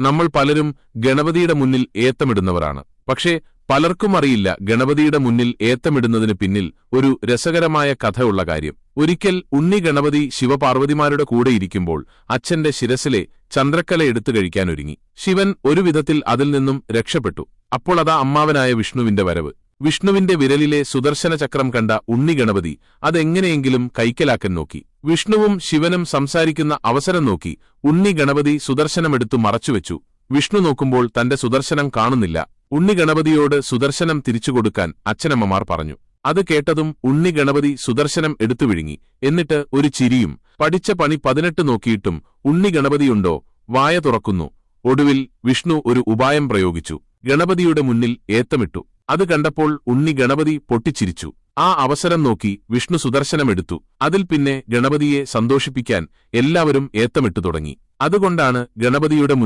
നമ്മൾ പലരും ഗണപതിയുടെ മുന്നിൽ ഏത്തമിടുന്നവരാണ്. പക്ഷേ പലർക്കും അറിയില്ല ഗണപതിയുടെ മുന്നിൽ ഏത്തമിടുന്നതിന് പിന്നിൽ ഒരു രസകരമായ കഥയുള്ള കാര്യം. ഒരിക്കൽ ഉണ്ണി ഗണപതി ശിവപാർവതിമാരുടെ കൂടെ ഇരിക്കുമ്പോൾ അച്ഛന്റെ ശിരസിലെ ചന്ദ്രക്കല എടുത്തു കഴിക്കാനൊരുങ്ങി ശിവൻ ഒരു വിധത്തിൽ അതിൽ നിന്നും രക്ഷപ്പെട്ടു. അപ്പോൾ അതാ അമ്മാവനായ വിഷ്ണുവിന്റെ വരവ്. വിഷ്ണുവിന്റെ വിരലിലെ സുദർശന ചക്രം കണ്ട ഉണ്ണി ഗണപതി അതെങ്ങനെയെങ്കിലും കൈക്കലാക്കാൻ നോക്കി. വിഷ്ണുവും ശിവനും സംസാരിക്കുന്ന അവസരം നോക്കി ഉണ്ണി ഗണപതി സുദർശനമെടുത്തു മറച്ചുവെച്ചു. വിഷ്ണു നോക്കുമ്പോൾ തന്റെ സുദർശനം കാണുന്നില്ല. ഉണ്ണി ഗണപതിയോട് സുദർശനം തിരിച്ചുകൊടുക്കാൻ അച്ഛനമ്മമാർ പറഞ്ഞു. അത് കേട്ടതും ഉണ്ണി ഗണപതി സുദർശനം എടുത്തു വിഴുങ്ങി. എന്നിട്ട് ഒരു ചിരിയും പഠിച്ച പണി പതിനെട്ട് നോക്കിയിട്ടും ഉണ്ണി ഗണപതിയുണ്ടോ? വായ തുറക്കുന്നു. ഒടുവിൽ വിഷ്ണു ഒരു ഉപായം പ്രയോഗിച്ചു. ഗണപതിയുടെ മുന്നിൽ ഏത്തമിട്ടു. അത് കണ്ടപ്പോൾ ഉണ്ണി ഗണപതി പൊട്ടിച്ചിരിച്ചു. ആ അവസരം നോക്കി വിഷ്ണു സുദർശനമെടുത്തു. അതിൽ പിന്നെ ഗണപതിയെ സന്തോഷിപ്പിക്കാൻ എല്ലാവരും ഏത്തമിട്ടു തുടങ്ങി. അതുകൊണ്ടാണ് ഗണപതിയുടെ